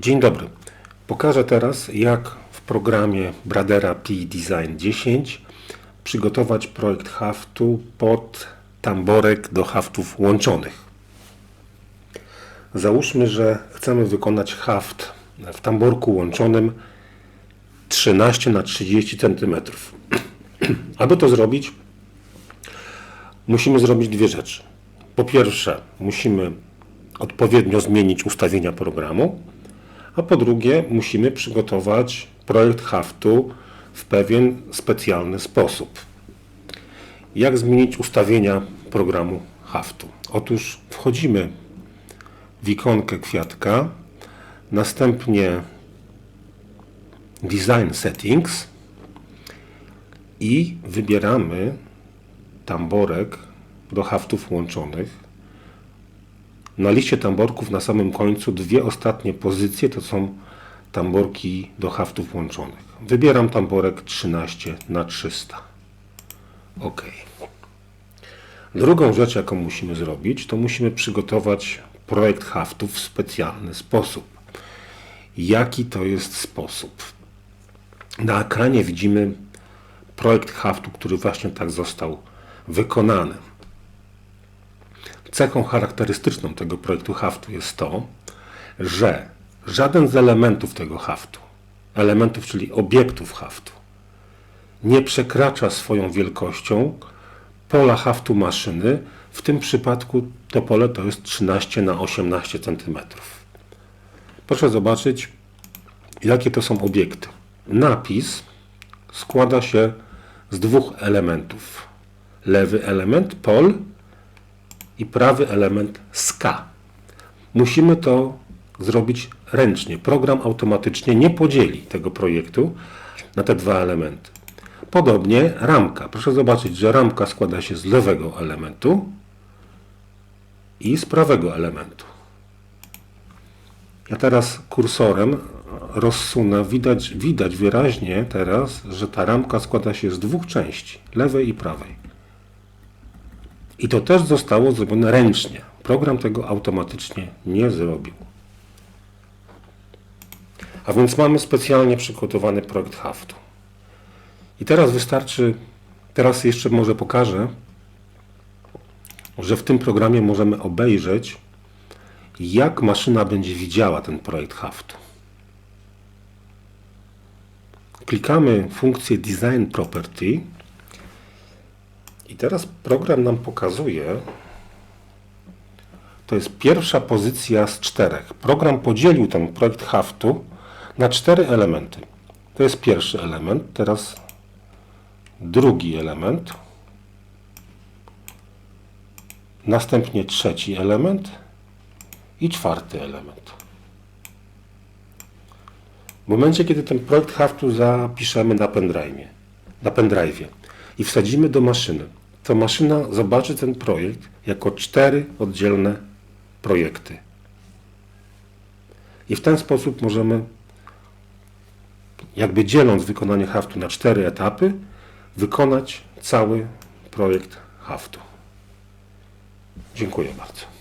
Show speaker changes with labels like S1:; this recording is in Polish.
S1: Dzień dobry. Pokażę teraz, jak w programie Bradera P Design 10 przygotować projekt haftu pod tamborek do haftów łączonych. Załóżmy, że chcemy wykonać haft w tamborku łączonym 13 na 30 cm. Aby to zrobić, musimy zrobić dwie rzeczy. Po pierwsze, musimy odpowiednio zmienić ustawienia programu, a po drugie, musimy przygotować projekt haftu w pewien specjalny sposób. Jak zmienić ustawienia programu haftu? Otóż wchodzimy w ikonkę kwiatka, następnie Design Settings i wybieramy tamborek do haftów łączonych. Na liście tamborków na samym końcu dwie ostatnie pozycje to są tamborki do haftów łączonych. Wybieram tamborek 13 na 300. OK. Drugą rzecz, jaką musimy zrobić, to musimy przygotować projekt haftów w specjalny sposób. Jaki to jest sposób? Na ekranie widzimy projekt haftu, który właśnie tak został wykonany. Cechą charakterystyczną tego projektu haftu jest to, że żaden z elementów tego haftu, elementów, czyli obiektów haftu, nie przekracza swoją wielkością pola haftu maszyny. W tym przypadku to pole to jest 13 na 18 cm. Proszę zobaczyć, jakie to są obiekty. Napis składa się z dwóch elementów. Lewy element pol i prawy element ska. Musimy to zrobić ręcznie. Program automatycznie nie podzieli tego projektu na te dwa elementy. Podobnie ramka. Proszę zobaczyć, że ramka składa się z lewego elementu i z prawego elementu. Ja teraz kursorem rozsunę. Widać, widać wyraźnie teraz, że ta ramka składa się z dwóch części, lewej i prawej. I to też zostało zrobione ręcznie. Program tego automatycznie nie zrobił. A więc mamy specjalnie przygotowany projekt haftu. I teraz wystarczy, teraz jeszcze może pokażę, że w tym programie możemy obejrzeć, jak maszyna będzie widziała ten projekt haftu. Klikamy funkcję Design Property i teraz program nam pokazuje, to jest pierwsza pozycja z czterech. Program podzielił ten projekt haftu na cztery elementy. To jest pierwszy element, teraz drugi element, następnie trzeci element i czwarty element. W momencie, kiedy ten projekt haftu zapiszemy na pendrive, na pendrive i wsadzimy do maszyny, to maszyna zobaczy ten projekt jako cztery oddzielne projekty. I w ten sposób możemy, jakby dzieląc wykonanie haftu na cztery etapy, wykonać cały projekt haftu. Dziękuję bardzo.